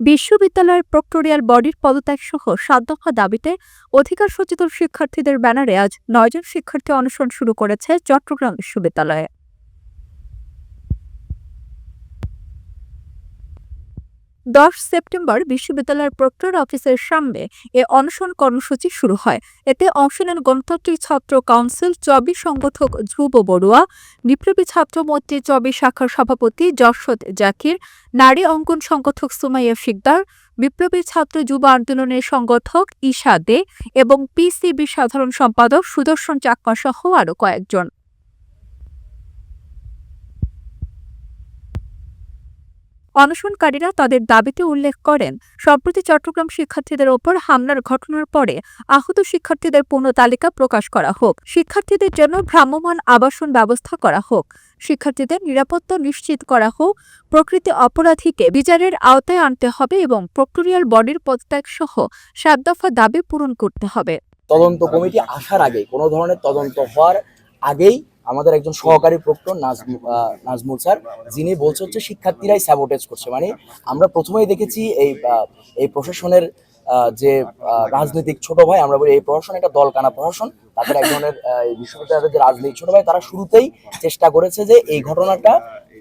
বিশ্ববিদ্যালয়ের প্রক্টোরিয়াল বডির পদত্যাগ সহ সাত দফা দাবিতে অধিকার সচেতন শিক্ষার্থীদের ব্যানারে আজ নয়জন শিক্ষার্থী অনশন শুরু করেছে চট্টগ্রাম বিশ্ববিদ্যালয়ে। দশ সেপ্টেম্বর বিশ্ববিদ্যালয়ের প্রক্টর অফিসের সামনে এ অনশন কর্মসূচি শুরু হয়। এতে অংশ নেন গণতান্ত্রিক ছাত্র কাউন্সিল চবি সংগঠক ধ্রুব বড়ুয়া, বিপ্লবী ছাত্র মৈত্রী চবি শাখার সভাপতি যশোদ জাকির, নারী অঙ্কন সংগঠক সুমাইয়া শিকদার, বিপ্লবী ছাত্র যুব আন্দোলনের সংগঠক ঈশা দে এবং পিসিবি সাধারণ সম্পাদক সুদর্শন চাকমা সহ আরও কয়েকজন। অনশনকারীরা তাদের দাবিতে উল্লেখ করেন, সম্প্রতি চট্টগ্রাম শিক্ষার্থীদের ওপর হামলার ঘটনার পরে আহত শিক্ষার্থীদের পূর্ণ তালিকা প্রকাশ করা হোক। শিক্ষার্থীদের জন্য ভ্রাম্যমাণ আবাসন ব্যবস্থা করা হোক। শিক্ষার্থীদের নিরাপত্তা নিশ্চিত করা হোক। প্রকৃতি অপরাধীকে বিচারের আওতায় আনতে হবে এবং প্রক্টোরিয়াল বডির পদত্যাগ সহ সাত দফা দাবি পূরণ করতে হবে। তদন্ত কমিটি আসার আগেই কোনো ধরনের তদন্ত হওয়ার আগেই আমাদের একজন সহকারী প্রক্টর নাজমুল স্যার, যিনি বলছে হচ্ছে শিক্ষার্থীরাই স্যাবোটেজ করছে। মানে আমরা প্রথমেই দেখেছি এই এই প্রশাসনের যে রাজনৈতিক ছোট ভাই, আমরা বলি এই প্রশাসন একটা দলকানা প্রশাসন। তাদের এক ধরনের বিশ্ববিদ্যালয়ের যে রাজনৈতিক ছোট ভাই, তারা শুরুতেই চেষ্টা করেছে যে এই ঘটনাটা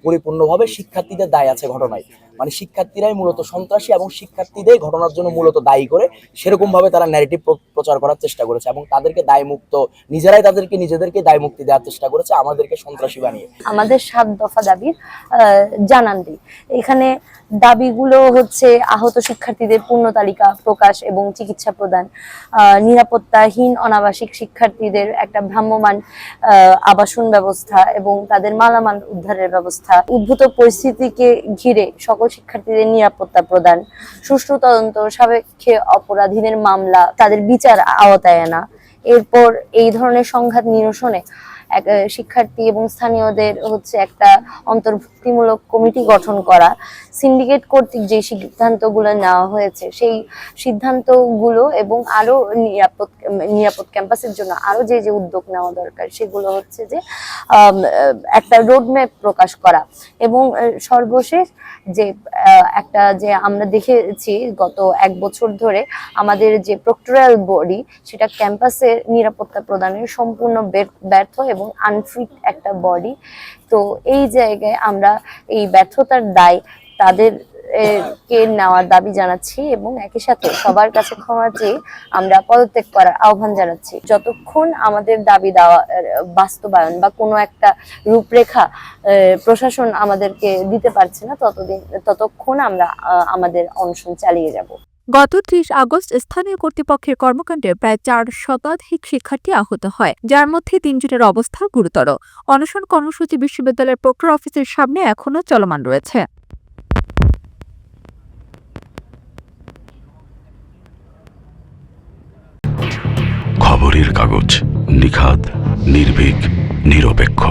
পরিপূর্ণভাবে শিক্ষার্থীদের দায় আছে ঘটনায়। মানে শিক্ষার্থীরাই মূলত সন্ত্রাসী এবং শিক্ষার্থীদের ঘটনার জন্য মূলত দায়ী করে সেরকম ভাবে তারা ন্যারেটিভ প্রচার করার চেষ্টা করেছে এবং তাদেরকে দায়মুক্ত, নিজেরাই তাদেরকে, নিজেদেরকে দায়মুক্তি দেওয়ার চেষ্টা করেছে, আমাদেরকে সন্ত্রাসী বানিয়ে। আমাদের সাত দফা দাবির জানান দিই। এখানে দাবিগুলো হচ্ছে আহত শিক্ষার্থীদের পূর্ণ তালিকা প্রকাশ এবং চিকিৎসা প্রদান। নিরাপত্তাহীন অনাবাসিক শিক্ষার্থীদের একটা ভ্রাম্যমান আবাসন ব্যবস্থা এবং তাদের মালামাল উদ্ধারের ব্যবস্থা। উদ্ভূত পরিস্থিতিকে ঘিরে সকল শিক্ষার্থীদের নিরাপত্তা প্রদান, সুষ্ঠু তদন্ত, সাপেক্ষে অপরাধীদের মামলা, তাদের বিচার আওতায় আনা। এরপর এই ধরনের সংঘাত নিরসনে এক শিক্ষার্থী এবং স্থানীয়দের হচ্ছে একটা অন্তর্ভুক্তিমূলক কমিটি গঠন করা। সিন্ডিকেট কর্তৃক যে সিদ্ধান্তগুলো নেওয়া হয়েছে, সেই সিদ্ধান্তগুলো এবং আরও নিরাপদ নিরাপদ ক্যাম্পাসের জন্য আরও যে যে উদ্যোগ নেওয়া দরকার, সেগুলো হচ্ছে যে একটা রোডম্যাপ প্রকাশ করা এবং সর্বশেষ যে একটা যে আমরা দেখেছি গত এক বছর ধরে আমাদের যে প্রক্টোরিয়াল বডি সেটা ক্যাম্পাসের নিরাপত্তা প্রদানের সম্পূর্ণ ব্যর- ব্যর্থ এবং আনফিট একটা বডি তো এই জায়গায় আমরা এই ব্যর্থতার দায় তাদের কে নেওয়ার দাবি জানাচ্ছি এবং একই সাথে সবার কাছে ক্ষমা চেয়ে আমরা পদত্যাগ করার আহ্বান জানাচ্ছি। যতক্ষণ আমাদের দাবি দেওয়া বাস্তবায়ন বা কোনো একটা রূপরেখা প্রশাসন আমাদেরকে দিতে পারছে না, ততদিন, ততক্ষণ আমরা আমাদের অনশন চালিয়ে যাব। গত ত্রিশ আগস্ট স্থানীয় কর্তৃপক্ষের কর্মকাণ্ডে প্রায় চার শতাধিক শিক্ষার্থী আহত হয়, যার মধ্যে তিনজনের অবস্থা গুরুতর। অনশন কর্মসূচি বিশ্ববিদ্যালয়ের প্রক্টর অফিসের সামনে এখনও চলমান রয়েছে। খবরের কাগজ নিখাদ, নির্ভীক, নিরপেক্ষ।